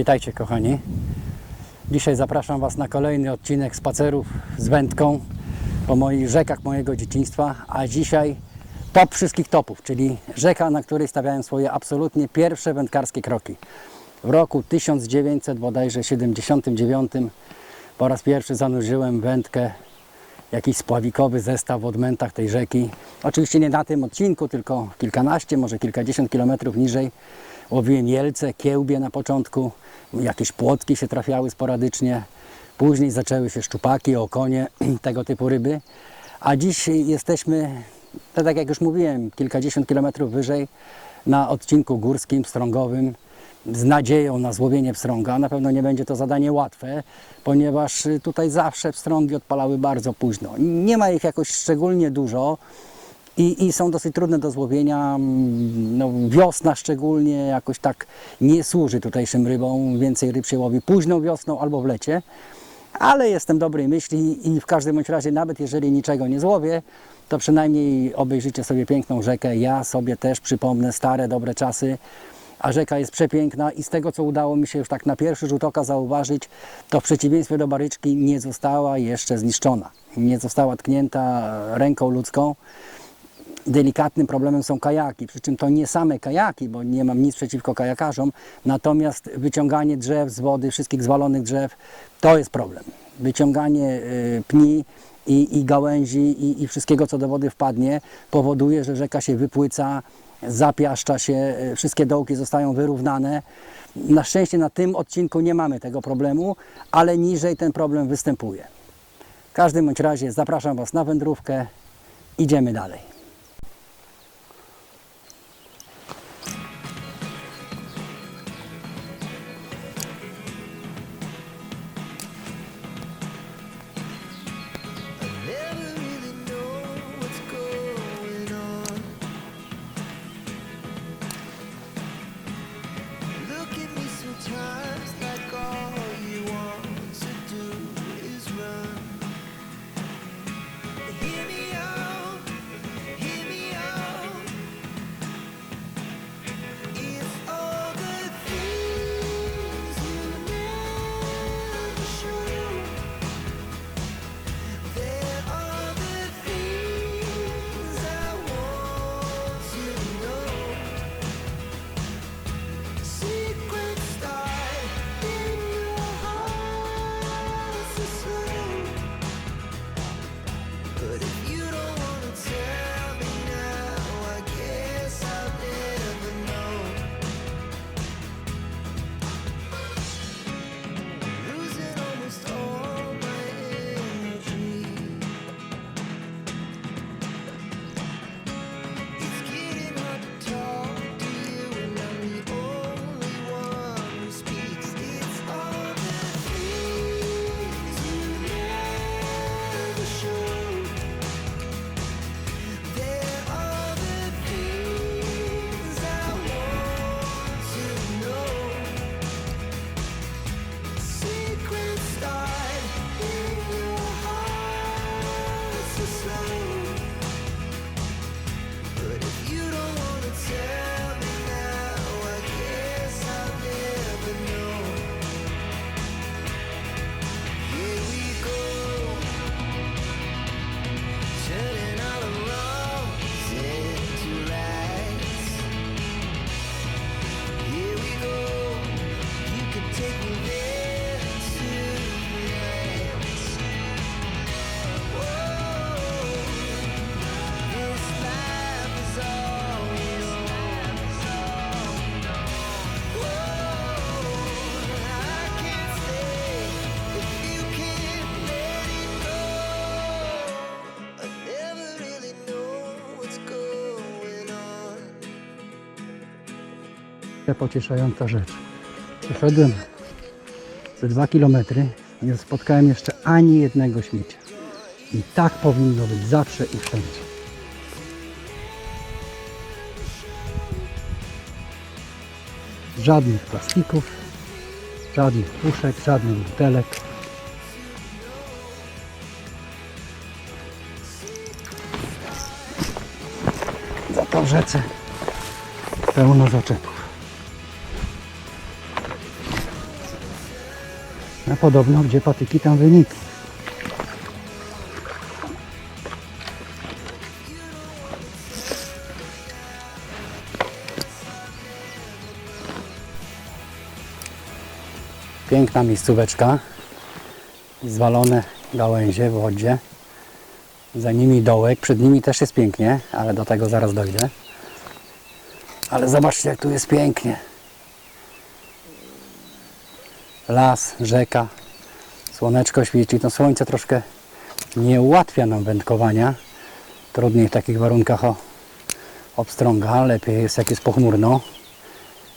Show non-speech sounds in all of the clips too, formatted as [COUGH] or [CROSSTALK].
Witajcie kochani. Dzisiaj zapraszam Was na kolejny odcinek spacerów z wędką po moich rzekach mojego dzieciństwa, a dzisiaj top wszystkich topów, czyli rzeka, na której stawiałem swoje absolutnie pierwsze wędkarskie kroki. W roku 1900 bodajże 79 po raz pierwszy zanurzyłem wędkę jakiś spławikowy zestaw w odmętach tej rzeki. Oczywiście nie na tym odcinku, tylko kilkanaście, może kilkadziesiąt kilometrów niżej. Łowiłem jelce, kiełbie na początku, jakieś płotki się trafiały sporadycznie. Później zaczęły się szczupaki, okonie, tego typu ryby. A dziś jesteśmy, tak jak już mówiłem, kilkadziesiąt kilometrów wyżej na odcinku górskim, strągowym z nadzieją na złowienie pstrąga. Na pewno nie będzie to zadanie łatwe, ponieważ tutaj zawsze pstrągi odpalały bardzo późno. Nie ma ich jakoś szczególnie dużo i, i są dosyć trudne do złowienia. Mm, No, wiosna szczególnie jakoś tak nie służy tutejszym rybom. Więcej ryb się łowi późną wiosną albo w lecie. Ale jestem dobrej myśli i w każdym bądź razie, nawet jeżeli niczego nie złowię, to przynajmniej obejrzycie sobie piękną rzekę. Ja sobie też przypomnę stare, dobre czasy a rzeka jest przepiękna i z tego co udało mi się już tak na pierwszy rzut oka zauważyć, to w przeciwieństwie do Baryczki nie została jeszcze zniszczona. Nie została tknięta ręką ludzką. Delikatnym problemem są kajaki, przy czym to nie same kajaki, bo nie mam nic przeciwko kajakarzom, natomiast wyciąganie drzew z wody, wszystkich zwalonych drzew, to jest problem. Wyciąganie y, pni i, i gałęzi i, i wszystkiego, co do wody wpadnie, powoduje, że rzeka się wypłyca, zapiaszcza się, y, wszystkie dołki zostają wyrównane. Na szczęście na tym odcinku nie mamy tego problemu, ale niżej ten problem występuje. W każdym bądź razie zapraszam Was na wędrówkę. Idziemy dalej. On. Pocieszająca rzecz. Przeszedłem ze 2 km, nie spotkałem jeszcze ani jednego śmiecia. I tak powinno być zawsze i wszędzie. Żadnych plastików, żadnych puszek, żadnych butelek. Za w rzece pełno zaczepów. A podobno gdzie patyki, tam wyniki. Piękna miejscóweczka. Zwalone gałęzie w wodzie. Za nimi dołek, przed nimi też jest pięknie, ale do tego zaraz dojdę. Ale zobaczcie jak tu jest pięknie. Las, rzeka, słoneczko świeci. To słońce troszkę nie ułatwia nam wędkowania. Trudniej w takich warunkach o, obstrąga, lepiej jest jak jest pochmurno,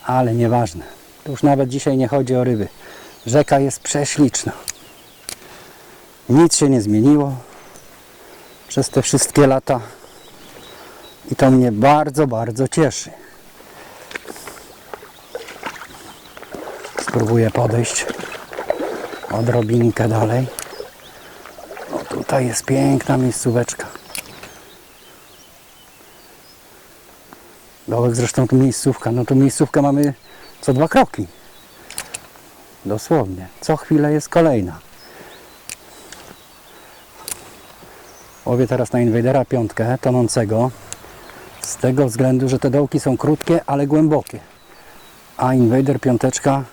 ale nieważne. To już nawet dzisiaj nie chodzi o ryby. Rzeka jest prześliczna. Nic się nie zmieniło przez te wszystkie lata i to mnie bardzo, bardzo cieszy. Spróbuję podejść odrobinkę dalej. O, tutaj jest piękna miejscóweczka. Dołek zresztą tu miejscówka. No tu miejscówkę mamy co dwa kroki. Dosłownie. Co chwilę jest kolejna. Łowię teraz na Invadera piątkę tonącego z tego względu, że te dołki są krótkie, ale głębokie. A Invader piąteczka,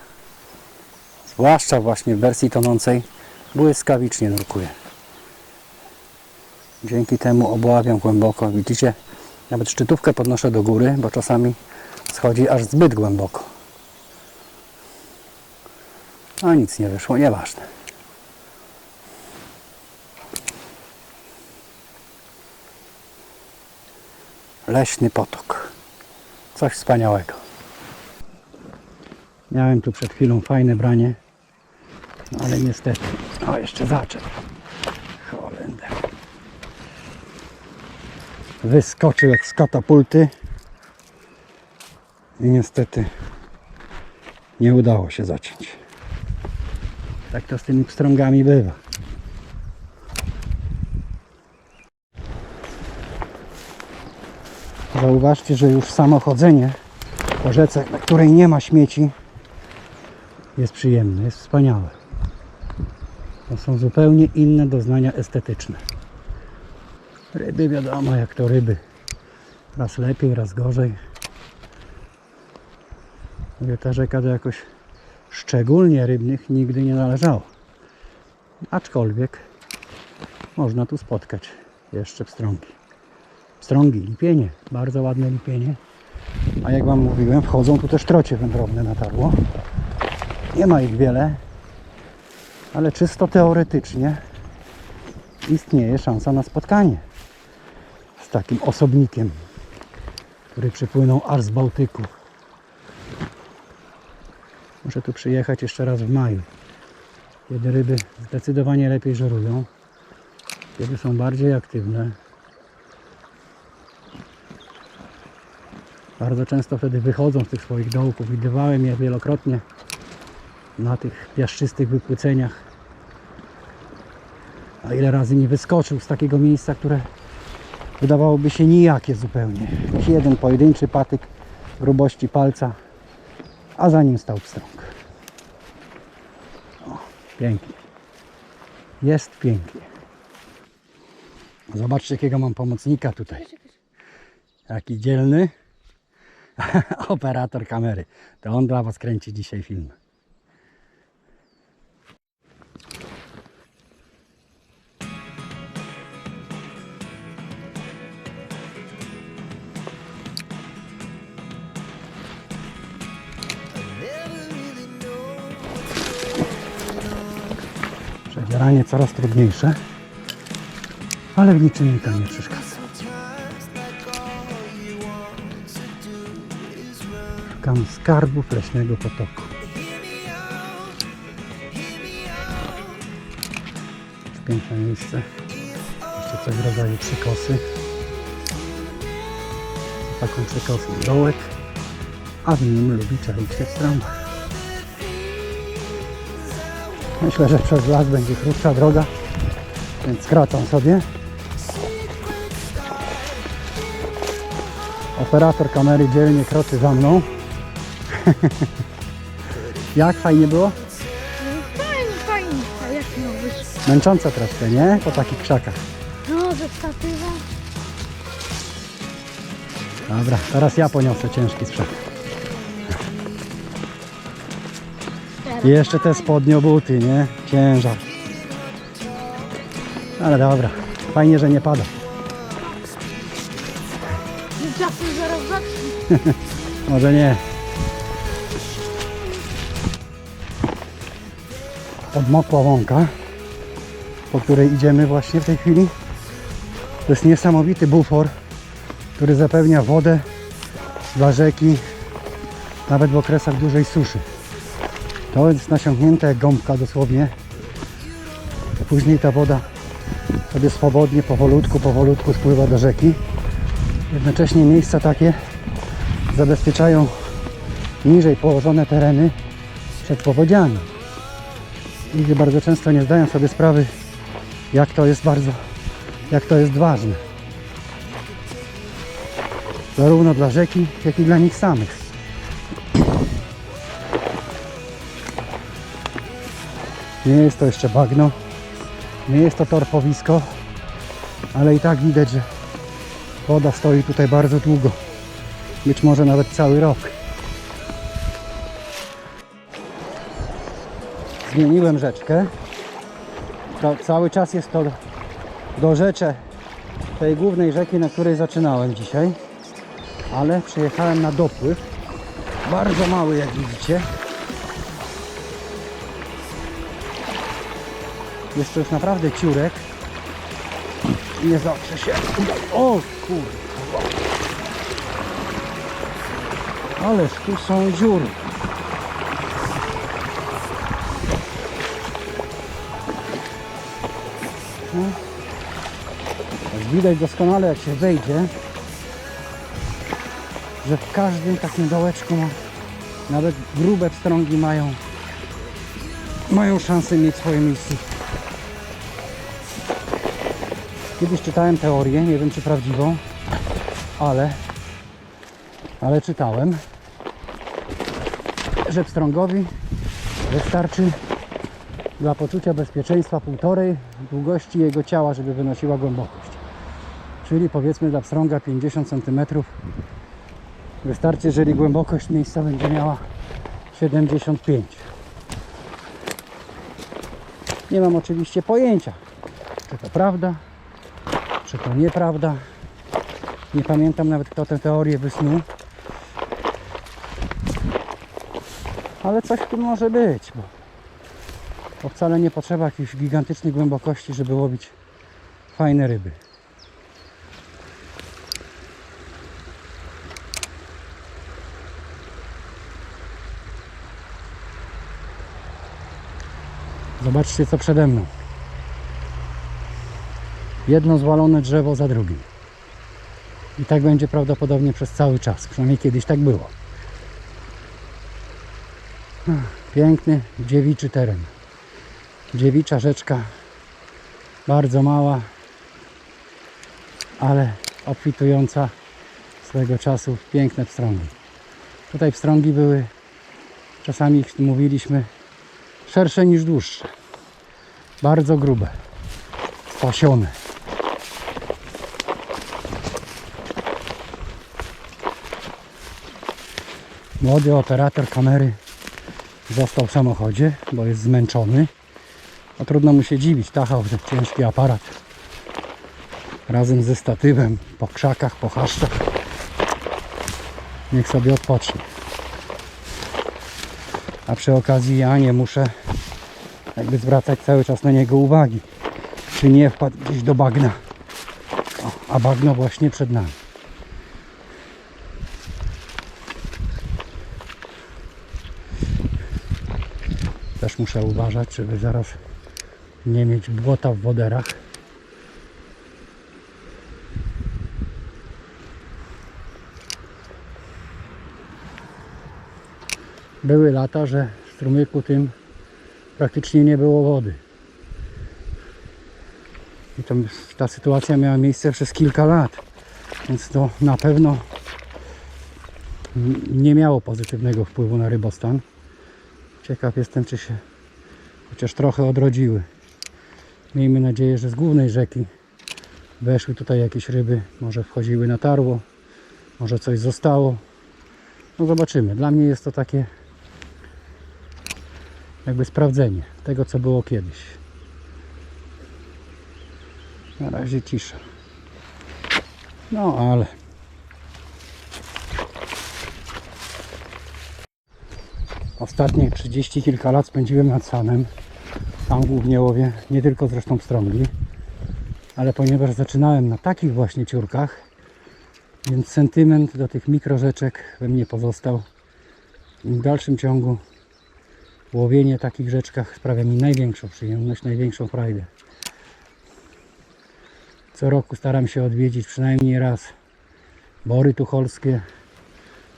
zwłaszcza właśnie w wersji tonącej, błyskawicznie nurkuje. Dzięki temu obławiam głęboko. Widzicie, nawet szczytówkę podnoszę do góry, bo czasami schodzi aż zbyt głęboko. A nic nie wyszło, nieważne. Leśny potok. Coś wspaniałego. Miałem tu przed chwilą fajne branie, no ale niestety. O, jeszcze zaczep. Holender. Wyskoczył jak z katapulty i niestety nie udało się zaciąć. Tak to z tymi pstrągami bywa. Zauważcie, że już samo chodzenie po rzece, na której nie ma śmieci, jest przyjemne, jest wspaniałe. To są zupełnie inne doznania estetyczne. Ryby wiadomo, jak to ryby. Raz lepiej, raz gorzej. Mówię, ta rzeka do jakoś szczególnie rybnych nigdy nie należała. Aczkolwiek można tu spotkać jeszcze pstrągi. Pstrągi, lipienie, bardzo ładne lipienie. A jak Wam mówiłem, wchodzą tu też trocie wędrowne na tarło. Nie ma ich wiele, ale czysto teoretycznie istnieje szansa na spotkanie z takim osobnikiem, który przypłynął aż z Bałtyku. Muszę tu przyjechać jeszcze raz w maju, kiedy ryby zdecydowanie lepiej żerują, kiedy są bardziej aktywne. Bardzo często wtedy wychodzą z tych swoich dołków. Widywałem je wielokrotnie na tych piaszczystych wypłyceniach. A ile razy mi wyskoczył z takiego miejsca, które wydawałoby się nijakie zupełnie. Jeden pojedynczy patyk grubości palca, a za nim stał pstrąg. O, pięknie. Jest pięknie. Zobaczcie, jakiego mam pomocnika tutaj. Jaki dzielny [LAUGHS] operator kamery. To on dla Was kręci dzisiaj film. Przedzieranie coraz trudniejsze, ale w niczym mi to nie przeszkadza. Szukam skarbów leśnego potoku. Piękne miejsce. Jeszcze coś w rodzaju przykosy. Taką przykosą dołek, a w nim lubi czaić się w Myślę, że przez las będzie krótsza droga, więc skracam sobie. Operator kamery dzielnie kroczy za mną. [LAUGHS] Jak fajnie było? Fajnie, fajnie. Męczące troszkę, nie? Po takich krzakach. No, ze statywem. Dobra, teraz ja poniosę ciężki sprzęt. I jeszcze te spodnie buty, nie? Ciężar. Ale dobra, fajnie, że nie pada. Zaraz. [LAUGHS] Może nie. Podmokła łąka, po której idziemy właśnie w tej chwili. To jest niesamowity bufor, który zapewnia wodę dla rzeki nawet w okresach dużej suszy. To jest nasiągnięte jak gąbka dosłownie. Później ta woda sobie swobodnie, powolutku, powolutku spływa do rzeki. Jednocześnie miejsca takie zabezpieczają niżej położone tereny przed powodziami. Ludzie bardzo często nie zdają sobie sprawy, jak to jest bardzo, jak to jest ważne. Zarówno dla rzeki, jak i dla nich samych. Nie jest to jeszcze bagno, nie jest to torfowisko, ale i tak widać, że woda stoi tutaj bardzo długo być może nawet cały rok. Zmieniłem rzeczkę. To cały czas jest to do rzeczy tej głównej rzeki, na której zaczynałem dzisiaj. Ale przyjechałem na dopływ. Bardzo mały, jak widzicie. Jest to już naprawdę ciurek. Nie zawsze się. O kurde. Ależ tu są dziury. Jak Widać doskonale jak się wejdzie, że w każdym takim dołeczku ma, nawet grube pstrągi mają mają szansę mieć swoje miejsce. Kiedyś czytałem teorię, nie wiem czy prawdziwą, ale ale czytałem, że pstrągowi wystarczy dla poczucia bezpieczeństwa półtorej długości jego ciała, żeby wynosiła głębokość. Czyli powiedzmy dla pstrąga 50 cm wystarczy, jeżeli głębokość miejsca będzie miała 75. Nie mam oczywiście pojęcia, czy to prawda, czy to nieprawda. Nie pamiętam nawet kto tę teorię wysnuł. Ale coś tym może być, bo, bo wcale nie potrzeba jakiejś gigantycznej głębokości, żeby łowić fajne ryby. Zobaczcie co przede mną. Jedno zwalone drzewo za drugim. I tak będzie prawdopodobnie przez cały czas. Przynajmniej kiedyś tak było. Piękny, dziewiczy teren. Dziewicza rzeczka. Bardzo mała, ale obfitująca swego czasu w piękne pstrągi. Tutaj pstrągi były, czasami mówiliśmy, szersze niż dłuższe. Bardzo grube, spasione. Młody operator kamery został w samochodzie, bo jest zmęczony. A trudno mu się dziwić, tachał ten ciężki aparat razem ze statywem po krzakach, po chaszczach. Niech sobie odpocznie. A przy okazji ja nie muszę jakby zwracać cały czas na niego uwagi, czy nie wpadł gdzieś do bagna. O, a bagno właśnie przed nami. Muszę uważać, żeby zaraz nie mieć błota w woderach. Były lata, że w strumyku tym praktycznie nie było wody. I to, ta sytuacja miała miejsce przez kilka lat. Więc to na pewno nie miało pozytywnego wpływu na rybostan. Ciekaw jestem, czy się chociaż trochę odrodziły Miejmy nadzieję, że z głównej rzeki weszły tutaj jakieś ryby, może wchodziły na tarło, może coś zostało. No zobaczymy. Dla mnie jest to takie jakby sprawdzenie tego, co było kiedyś. Na razie cisza. No ale ostatnie 30 kilka lat spędziłem nad Sanem. Tam głównie łowię, nie tylko zresztą pstrągi, ale ponieważ zaczynałem na takich właśnie ciurkach, więc sentyment do tych mikrorzeczek we mnie pozostał. I w dalszym ciągu łowienie takich rzeczkach sprawia mi największą przyjemność, największą frajdę. Co roku staram się odwiedzić przynajmniej raz Bory Tucholskie,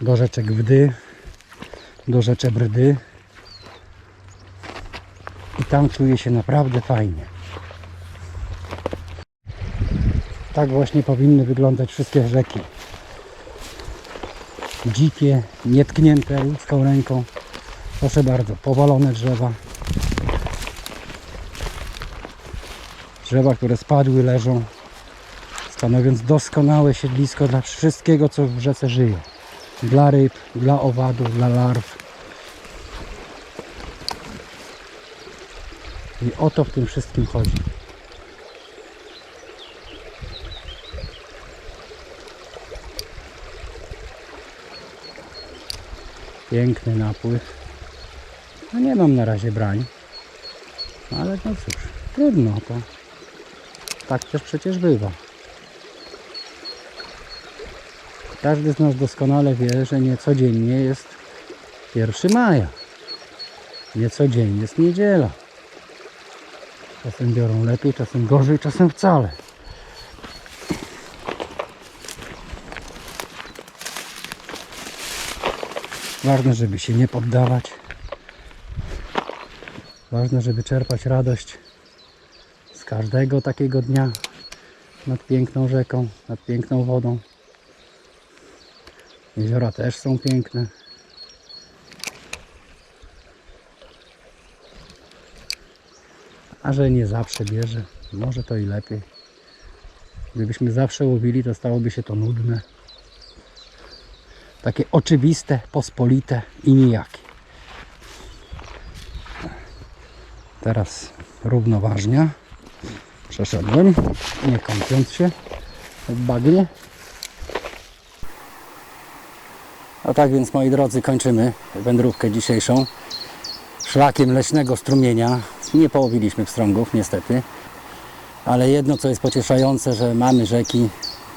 do rzeczek Wdy, do rzecze Brdy i tam czuję się naprawdę fajnie. Tak właśnie powinny wyglądać wszystkie rzeki. Dzikie, nietknięte ludzką ręką. Proszę bardzo, powalone drzewa. Drzewa, które spadły, leżą, stanowiąc doskonałe siedlisko dla wszystkiego, co w rzece żyje. Dla ryb, dla owadów, dla larw. I o to w tym wszystkim chodzi. Piękny napływ. No nie mam na razie brań. Ale no cóż, trudno to. Tak też przecież bywa. Każdy z nas doskonale wie, że nie codziennie jest 1 maja. Nie codziennie jest niedziela. Czasem biorą lepiej, czasem gorzej, czasem wcale. Ważne, żeby się nie poddawać. Ważne, żeby czerpać radość z każdego takiego dnia nad piękną rzeką, nad piękną wodą. Jeziora też są piękne. A że nie zawsze bierze, może to i lepiej. Gdybyśmy zawsze łowili, to stałoby się to nudne. Takie oczywiste, pospolite i nijakie. Teraz równoważnia. Przeszedłem, nie kąpiąc się w bagnie. A tak więc, moi drodzy, kończymy wędrówkę dzisiejszą szlakiem leśnego strumienia. Nie połowiliśmy pstrągów, niestety. Ale jedno, co jest pocieszające, że mamy rzeki.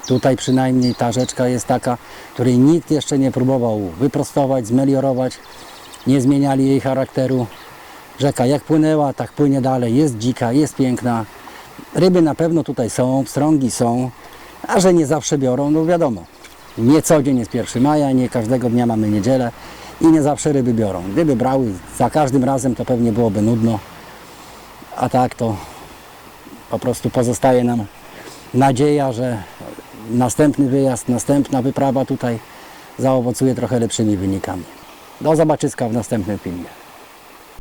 Tutaj przynajmniej ta rzeczka jest taka, której nikt jeszcze nie próbował wyprostować, zmeliorować. Nie zmieniali jej charakteru. Rzeka jak płynęła, tak płynie dalej. Jest dzika, jest piękna. Ryby na pewno tutaj są, pstrągi są. A że nie zawsze biorą, no wiadomo. Nie co dzień jest 1 maja, nie każdego dnia mamy niedzielę i nie zawsze ryby biorą. Gdyby brały za każdym razem, to pewnie byłoby nudno. A tak to po prostu pozostaje nam nadzieja, że następny wyjazd, następna wyprawa tutaj zaowocuje trochę lepszymi wynikami. Do zobaczyska w następnym filmie.